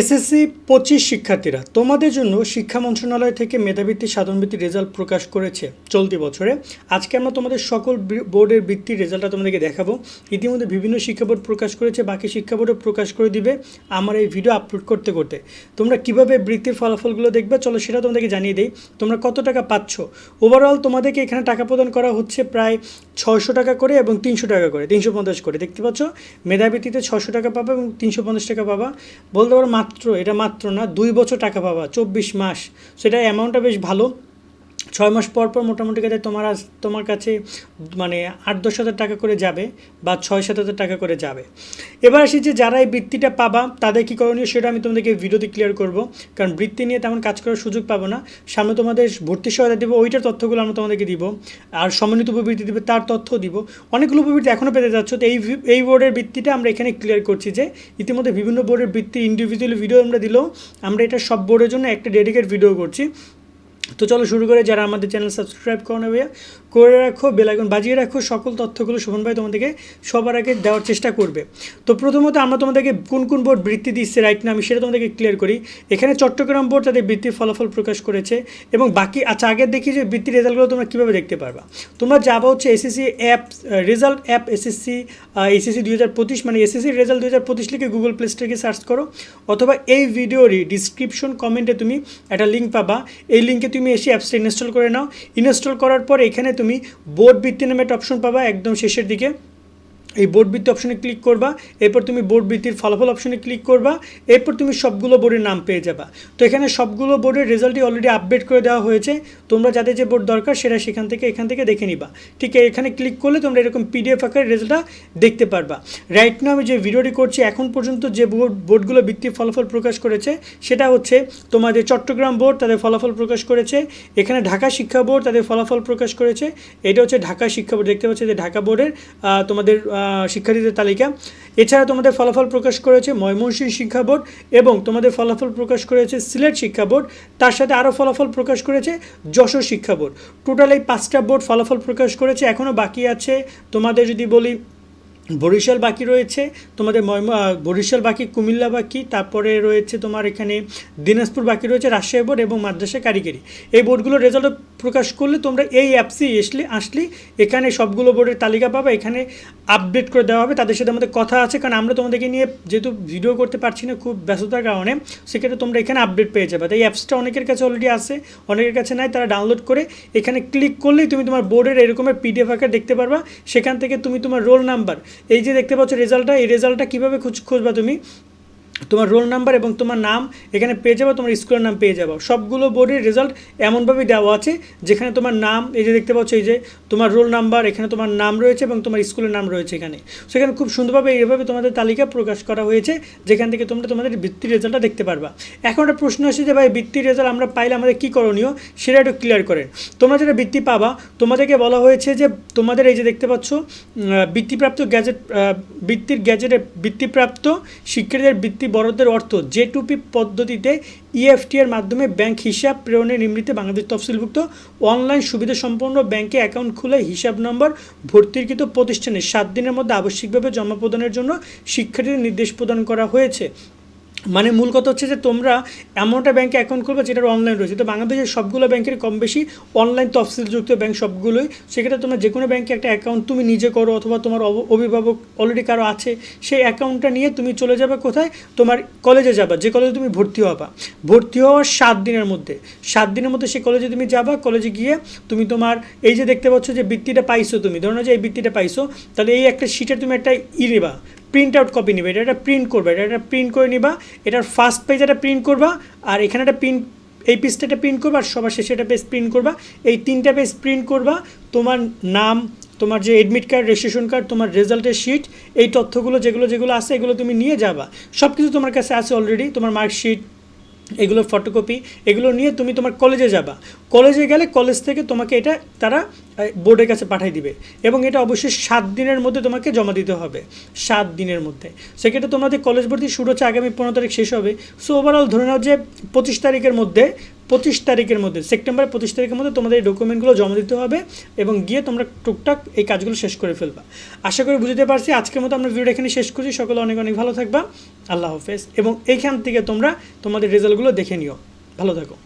SSC পঁচিশ শিক্ষার্থীরা, তোমাদের জন্য শিক্ষা মন্ত্রণালয় থেকে মেধাবৃত্তি সাধনবৃত্তির রেজাল্ট প্রকাশ করেছে চলতি বছরে। আজকে আমরা তোমাদের সকল বোর্ডের বৃত্তির রেজাল্টটা তোমাদেরকে দেখাবো। ইতিমধ্যে বিভিন্ন শিক্ষা বোর্ড প্রকাশ করেছে, বাকি শিক্ষা বোর্ডও প্রকাশ করে দিবে আমার এই ভিডিও আপলোড করতে করতে। তোমরা কীভাবে বৃত্তির ফলাফলগুলো দেখবে চলো সেটা তোমাদেরকে জানিয়ে দিই। তোমরা কত টাকা পাচ্ছ? ওভারঅল তোমাদেরকে এখানে টাকা প্রদান করা হচ্ছে প্রায় ছয়শো টাকা করে এবং তিনশো টাকা করে, তিনশো পঞ্চাশ করে। দেখতে পাচ্ছ? মেধাবৃত্তিতে ছশো টাকা পাবা এবং তিনশো পঞ্চাশ টাকা পাবা। বলতে পারো মাত্র এটা মাত্র না দুই বছর টাকা পাবা চব্বিশ মাস। সেটা অ্যামাউন্টটা বেশ ভালো। ছয় মাস পর পর মোটামুটি কাছে তোমার তোমার কাছে মানে আট দশ হাজার টাকা করে যাবে বা ছয় সাত হাজার টাকা করে যাবে। এবার আসি যে যারা এই বৃত্তিটা পাবা, তাদের কী করণীয় সেটা আমি তোমাদেরকে ভিডিওতে ক্লিয়ার করব। কারণ বৃত্তি নিয়ে তেমন কাজ করার সুযোগ পাবো না। সামনে তোমাদের ভর্তি সহায়তা দেবো, ওইটার তথ্যগুলো আমরা তোমাদেরকে দিব। আর সমন্বিত উপবৃত্তি দেবে, তার তথ্য দিব। অনেকগুলো উপবৃত্তি এখনও পেতে যাচ্ছ। তো এই এই বোর্ডের বৃত্তিটা আমরা এখানে ক্লিয়ার করছি যে, ইতিমধ্যে বিভিন্ন বোর্ডের বৃত্তি ইন্ডিভিজুয়াল ভিডিও আমরা দিলেও আমরা এটা সব বোর্ডের জন্য একটা ডেডিকেট ভিডিও করছি। তো চলো শুরু করে যারা আমাদের চ্যানেল সাবস্ক্রাইব করো না ভাইয়া, করে রাখো বেলাইকন বাজিয়ে রাখো, সকল তথ্যগুলো শোভন ভাই তোমাদেরকে সবার আগে দেওয়ার চেষ্টা করবে। তো প্রথমত আমরা তোমাদেরকে কোন কোন বোর্ড বৃত্তি দিচ্ছে রাইট না আমি সেটা তোমাদেরকে ক্লিয়ার করি। এখানে চট্টগ্রাম বোর্ড তাদের বৃত্তির ফলাফল প্রকাশ করেছে এবং বাকি আচ্ছা আগে দেখি যে বৃত্তির রেজাল্টগুলো তোমরা কীভাবে দেখতে পারবা। তোমরা যাবা হচ্ছে SSC app result app SSC SSC দুই হাজার পঁচিশ মানে এসএসসি রেজাল্ট দুই হাজার পঁচিশ লিখে গুগল প্লে স্টোরকে সার্চ করো। অথবা এই ভিডিওরই ডিসক্রিপশন কমেন্টে তুমি একটা লিঙ্ক পাবা। এই লিঙ্কে তুমি এসে অ্যাপসটা ইনস্টল করে নাও। ইনস্টল করার পর এখানে তুমি বোর্ড বৃত্তি নামে একটা অপশন পাবা একদম শেষের দিকে। এই বোর্ড বৃত্তি অপশনে ক্লিক করবা, এরপর তুমি বোর্ড বৃত্তির ফলাফল অপশনে ক্লিক করবা, এরপর তুমি সবগুলো বোর্ডের নাম পেয়ে যাবা। তো এখানে সবগুলো বোর্ডের রেজাল্টই অলরেডি আপডেট করে দেওয়া হয়েছে, তোমরা যাদের যে বোর্ড দরকার সেটা সেখান থেকে, এখান থেকে দেখে নিবা। ঠিক এখানে ক্লিক করলে তোমরা এরকম পিডিএফ আকারে রেজাল্টটা দেখতে পারবা। রাইট নাও আমি যে ভিডিওটি করছি, এখন পর্যন্ত যে বোর্ড বোর্ডগুলো বৃত্তির ফলাফল প্রকাশ করেছে, সেটা হচ্ছে তোমাদের চট্টগ্রাম বোর্ড তাদের ফলাফল প্রকাশ করেছে, এখানে ঢাকা শিক্ষা বোর্ড তাদের ফলাফল প্রকাশ করেছে, এটা হচ্ছে ঢাকা শিক্ষা বোর্ড দেখতে পাচ্ছি যে ঢাকা বোর্ডের তোমাদের শিক্ষার্থীদের তালিকা। এছাড়া তোমাদের ফলাফল প্রকাশ করেছে ময়মনসিংহ শিক্ষা বোর্ড এবং তোমাদের ফলাফল প্রকাশ করেছে সিলেট শিক্ষা বোর্ড। তার সাথে আরও ফলাফল প্রকাশ করেছে যশোর শিক্ষা বোর্ড। টোটাল এই পাঁচটা বোর্ড ফলাফল প্রকাশ করেছে, এখনও বাকি আছে। তোমাদের যদি বলি, বরিশাল বাকি রয়েছে, তোমাদের ময়ম বরিশাল বাকি, কুমিল্লা বাকি, তারপরে রয়েছে তোমার এখানে দিনাজপুর বাকি রয়েছে রাজশাহী বোর্ড এবং মাদ্রাসা কারিগরি। এই বোর্ডগুলোর রেজাল্ট প্রকাশ করলে তোমরা এই অ্যাপসই আসলে আসলে এখানে সবগুলো বোর্ডের তালিকা পাবে, এখানে আপডেট করে দেওয়া হবে, তাদের সাথে আমাদের কথা আছে, কারণ আমরা তোমাদেরকে নিয়ে যেহেতু ভিডিও করতে পারছি না খুব ব্যস্ততার কারণে, সেক্ষেত্রে তোমরা এখানে আপডেট পেয়ে যাবে। তাই অ্যাপসটা অনেকের কাছে অলরেডি আছে, অনেকের কাছে নাই, তারা ডাউনলোড করে এখানে ক্লিক করলেই তুমি তোমার বোর্ডের এরকমের পিডিএফ আকার দেখতে পারবা, সেখান থেকে তুমি তোমার রোল নাম্বার এই যে দেখতে পাচ্ছ রেজাল্টটা এই রেজাল্টটা কীভাবে খুঁজ খুঁজবা তুমি? তোমার রোল নাম্বার এবং তোমার নাম এখানে পেয়ে যাব, তোমার স্কুলের নাম পেয়ে যাব। সবগুলো বোর্ডের রেজাল্ট এমনভাবে দেওয়া আছে, যেখানে তোমার নাম, এই যে দেখতে পাচ্ছ, এই যে তোমার রোল নাম্বার এখানে তোমার নাম রয়েছে এবং তোমার স্কুলের নাম রয়েছে এখানে। সেখানে খুব সুন্দরভাবে এইভাবে তোমাদের তালিকা প্রকাশ করা হয়েছে, যেখান থেকে তোমরা তোমাদের বৃত্তির রেজাল্টটা দেখতে পারবা। এখন একটা প্রশ্ন আসে যে, ভাই, বৃত্তির রেজাল্ট আমরা পাইলে আমাদের কী করণীয়? সেটা একটু ক্লিয়ার করেন তোমরা যেটা বৃত্তি পাবা, তোমাদেরকে বলা হয়েছে যে, তোমাদের এই যে দেখতে পাচ্ছ বৃত্তিপ্রাপ্ত গ্যাজেট বৃত্তির গ্যাজেটে বৃত্তিপ্রাপ্ত শিক্ষার্থীদের বৃত্তি বরাদ্দের অর্থ যে টুপি পদ্ধতিতে ইএফটি এর মাধ্যমে ব্যাংক হিসাব প্রেরণের নিম্নিতে বাংলাদেশ তফসিলভুক্ত অনলাইন সুবিধা সম্পন্ন ব্যাংকে অ্যাকাউন্ট খুলে হিসাব নম্বর ভর্তিকৃত প্রতিষ্ঠানে সাত দিনের মধ্যে আবশ্যিকভাবে জমা প্রদানের জন্য শিক্ষার্থীদের নির্দেশ প্রদান করা হয়েছে। মানে মূল কথা হচ্ছে যে তোমরা এমন একটা ব্যাংকে অ্যাকাউন্ট করবে যেটার অনলাইন রয়েছে। তো বাংলাদেশের সবগুলো ব্যাংকের কম বেশি অনলাইন তফসিলযুক্ত ব্যাংক সবগুলোই। সেক্ষেত্রে তোমরা যে কোনো ব্যাংকে একটা অ্যাকাউন্ট তুমি নিজে করো অথবা তোমার অভিভাবক অলরেডি কারও আছে, সেই অ্যাকাউন্টটা নিয়ে তুমি চলে যাবে কোথায়? তোমার কলেজে যাবা, যে কলেজে তুমি ভর্তি হবা। ভর্তি হওয়ার সাত দিনের মধ্যে। সাত দিনের মধ্যে সেই কলেজে তুমি যাবা কলেজে গিয়ে তুমি তোমার এই যে দেখতে পাচ্ছ যে বৃত্তিটা পাইছো তুমি, ধরো যে এই বৃত্তিটা পাইছো, তাহলে এই একটা শিটের তুমি একটা ই প্রিন্ট আউট কপি নিবে। এটা একটা প্রিন্ট করবে। এটা একটা প্রিন্ট করে নিবা। এটার ফার্স্ট পেজ একটা প্রিন্ট করবা। আর এখানে একটা প্রিন্ট এই পেজটা একটা প্রিন্ট করবা। আর সবার শেষে একটা পেজ প্রিন্ট করবা। এই তিনটা পেজ প্রিন্ট করবা। তোমার নাম, তোমার যে এডমিট কার্ড রেজিস্ট্রেশন কার্ড তোমার রেজাল্টের শিট এই তথ্যগুলো যেগুলো যেগুলো আছে, এগুলো তুমি নিয়ে যাবা। সব কিছু তোমার কাছে আছে অলরেডি তোমার মার্কশিট এগুলো ফটোকপি এগুলো নিয়ে তুমি তোমার কলেজে যাবা। কলেজে গেলে কলেজ থেকে তোমাকে এটা তারা বোর্ডের কাছে পাঠিয়ে দিবে এবং এটা অবশ্যই সাত দিনের মধ্যে তোমাকে জমা দিতে হবে। সাত দিনের মধ্যে। সেক্ষেত্রে তোমাদের কলেজ ভর্তি শুরু হচ্ছে আগামী পনেরো তারিখ শেষ হবে। সো ওভারঅল ধরে নাও যে পঁচিশ তারিখের মধ্যে পঁচিশ তারিখের মধ্যে সেপ্টেম্বরের পঁচিশ তারিখের মধ্যে তোমাদের এই ডকুমেন্টগুলো জমা দিতে হবে এবং গিয়ে তোমরা টুকটাক এই কাজগুলো শেষ করে ফেলবা। আশা করি বুঝতে পারছি, আজকের মতো আমরা ভিডিওটা এখানে শেষ করছি। সকলে অনেক অনেক ভালো থাকবা। আল্লাহ হাফেজ। এবং এইখান থেকে তোমরা তোমাদের রেজাল্টগুলো দেখে নিও। ভালো থাকো।